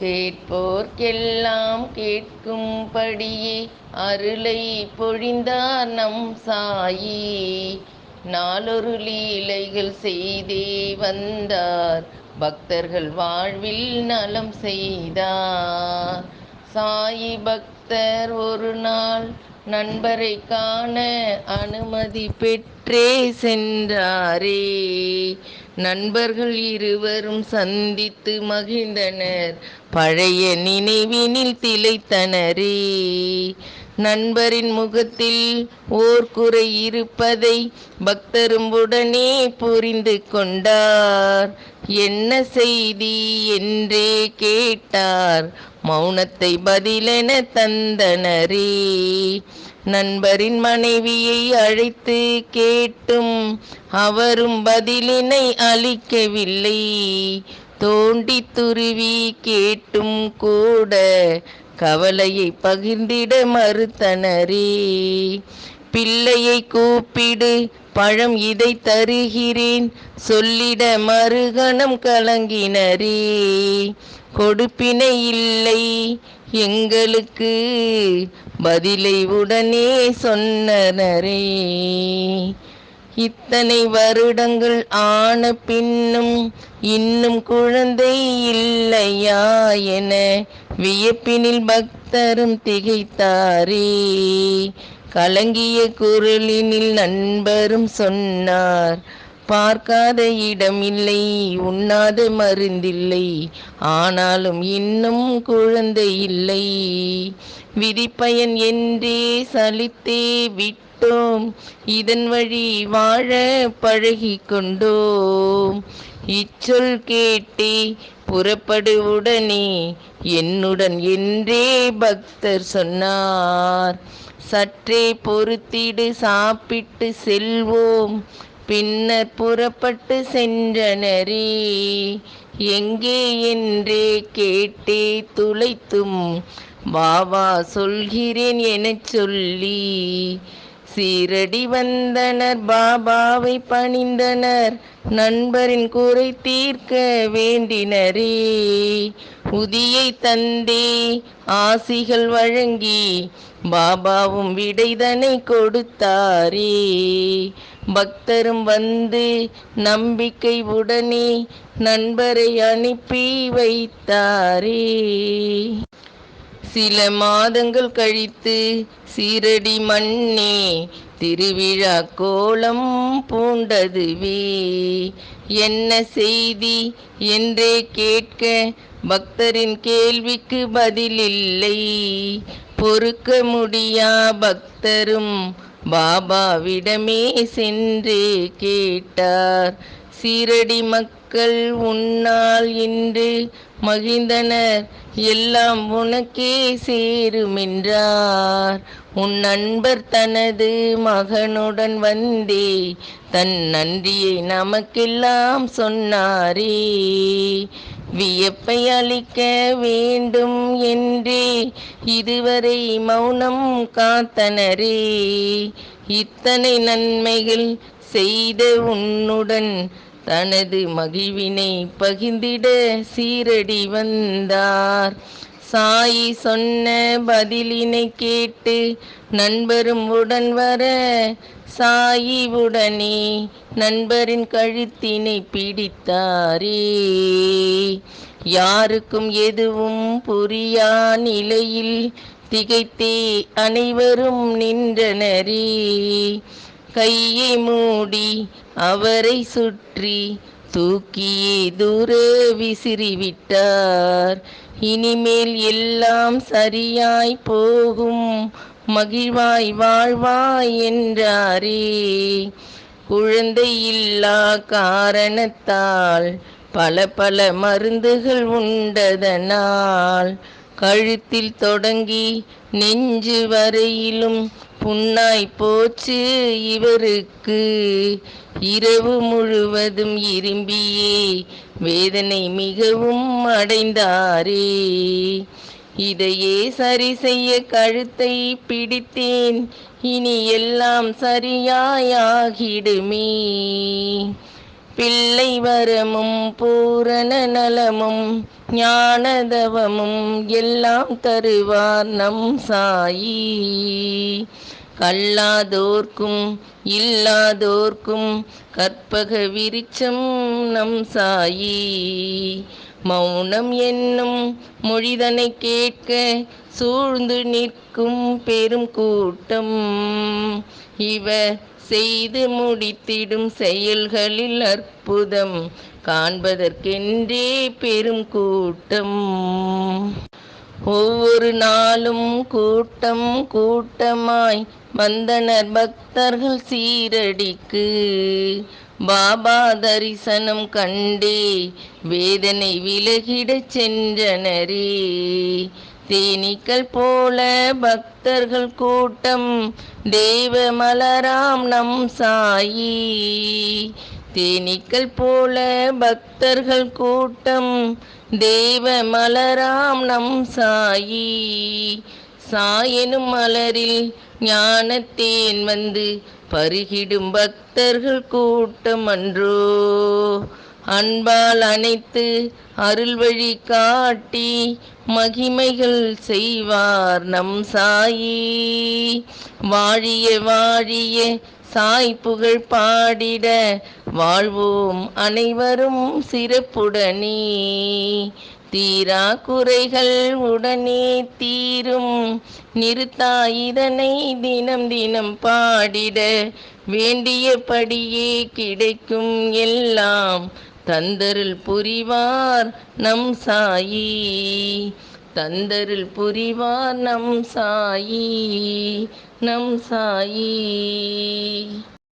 கேட்போர்க்கெல்லாம் கேட்கும்படியே அருளை பொழிந்தார் நம் சாயி. நாளொரு லீலைகள் செய்தே வந்தார். பக்தர்கள் வாழ்வில் நலம் செய்தார். சாயி பக்தர் ஒரு நாள் நண்பரை காண அனுமதி பெற்றே சென்றாரே. நண்பர்கள் இருவரும் சந்தித்து மகிழ்ந்தனர். பழைய நினைவினில் திளைத்தனரே. நண்பரின் முகத்தில் ஓர் குறை இருப்பதை பக்தரும் உடனே புரிந்து கொண்டார். என்ன செய்தி? என்றே கேட்டார். மௌனத்தை பதிலென தந்தனரே. நண்பரின் மனைவியை அழைத்து கேட்டும் அவரும் பதிலினை அளிக்கவில்லை. தோண்டி துருவி கேட்டும் கூட கவலையை பகிர்ந்திட மறுத்தனரே. பிள்ளையை கூப்பிடு பழம் இதை தருகிறேன் சொல்லிட மறுகணம் கலங்கினரே. கொடுப்பினை இல்லை எங்களுக்கு பதிலை உடனே சொன்னனரே. இத்தனை வருடங்கள் ஆன பின்னும் இன்னும் குழந்தை இல்லையா என வியப்பினில் பக்தரும் திகைத்தாரே. கலங்கிய குரலினில் நண்பரும் சொன்னார் பார்க்காத இடம் இல்லை உண்ணாத மருந்தில்லை. ஆனாலும் இன்னும் குழந்தை இல்லை. விதிப்பயன் என்றே சலித்தே விட்டோம். இதன் வழி வாழ பழகி கொண்டோம். இச்சொல் கேட்டே புறப்படுவுடனே என்னுடன் என்றே பக்தர் சொன்னார். சற்றே பொறுத்திடு சாப்பிட்டு செல்வோம். பின்னர் புறப்பட்டு சென்றனரே எங்கே என்றே கேட்டே துளைத்தும் பாபா சொல்கிறேன் எனச் சொல்லி சீரடி வந்தனர் பாபாவை பணிந்தனர் நண்பரின் குறை தீர்க்க வேண்டினரே உதியை தந்தே ஆசிகள் வழங்கி பாபாவும் விடைதனை கொடுத்தாரே பக்தரும் வந்து நம்பிக்கை உடனே நண்பரை அனுப்பி வைத்தாரே. சில மாதங்கள் கழித்து சீரடி மண்ணே திருவிழா கோலம் பூண்டதுவே. என்ன செய்தி என்றே கேட்க பக்தரின் கேள்விக்கு பதிலில்லை. பொறுக்க முடியா பக்தரும் பாபாவிடமே சென்று கேட்டார். சீரடி மக்கள் உன்னால் இன்று மகிழ்ந்தனர். எல்லாம் உனக்கே சேருமென்றார். உன் நண்பர் தனது மகனுடன் வந்தே தன் நன்றியை நமக்கெல்லாம் சொன்னாரே. வியப்பை அளிக்க வேண்டும் என்றே இதுவரை மௌனம் காத்தனரே. இத்தனை நன்மைகள் செய்த உன்னுடன் தனது மகிழ்வினை பகிர்ந்திட சீரடி வந்தார். சாயி சொன்ன பதிலினை கேட்டு நண்பரும் உடன் வர சாயி உடனே நண்பரின் கழுத்தினை பிடித்தாரே. யாருக்கும் எதுவும் புரியா நிலையில் திகைத்தே அனைவரும் நின்றனரே. கையை மூடி அவரை சுற்றி தூக்கியே தூர விசிறிவிட்டார். இனிமேல் எல்லாம் சரியாய் போகும். மகிழ்வாய் வாழ்வாய் என்றாரே. குழந்தை இல்லா காரணத்தால் பல பல மருந்துகள் உண்டதனால் கழுத்தில் தொடங்கி நெஞ்சு வரையிலும் புண்ணாய் போச்சு இவருக்கு. இரவு முழுவதும் இரும்பியே வேதனை மிகவும் அடைந்தாரே. இதையே சரி செய்ய கழுத்தை பிடித்தேன் இனி எல்லாம் சரியாயாகிடுமே. பிள்ளை வரமும் பூரண நலமும் ஞானதவமும் எல்லாம் தருவார் நம் சாயி. கல்லாதோர்க்கும் இல்லாதோர்க்கும் கற்பக விரிச்சம் நம் சாயி. மௌனம் என்னும் மொழிதனை கேட்க சூழ்ந்து நிற்கும் பெரும் கூட்டம். இவர் செய்து முடித்திடும் செயல்களில் அற்புதம் காண்பதற்கென்றே பெரும் கூட்டம். ஒவ்வொரு நாளும் கூட்டம் கூட்டமாய் வந்தனர் பக்தர்கள் சீரடிக்கு. பாபா தரிசனம் கண்டே வேதனை விலகிடச் சென்றனரே. தேனீக்கள் போல பக்தர்கள் கூட்டம் தெய்வ மலராம் நம் சாயி. தேனீக்கள் போல பக்தர்கள் கூட்டம் தெய்வ மலராம் நம் சாயி. சாயனும் மலரில் ஞானத்தேன் வந்து பருகிடும் பக்தர்கள் கூட்டம் அன்றோ. அன்பால் அனைத்து அருள் வழி காட்டி மகிமைகள் செய்வார் நம் சாயி. வாழிய வாழிய சாய் புகழ் பாடிட வாழ்வோம் அனைவரும் சிறப்புடனே. தீரா குறைகள் உடனே தீரும். நிறுத்தா இதனை தினம் தினம் பாடிட வேண்டியபடியே கிடைக்கும் எல்லாம். தந்தருள் புரிவார் நம் சாயி. தந்தருள் புரிவார் நம் சாயி. நம் சாயி.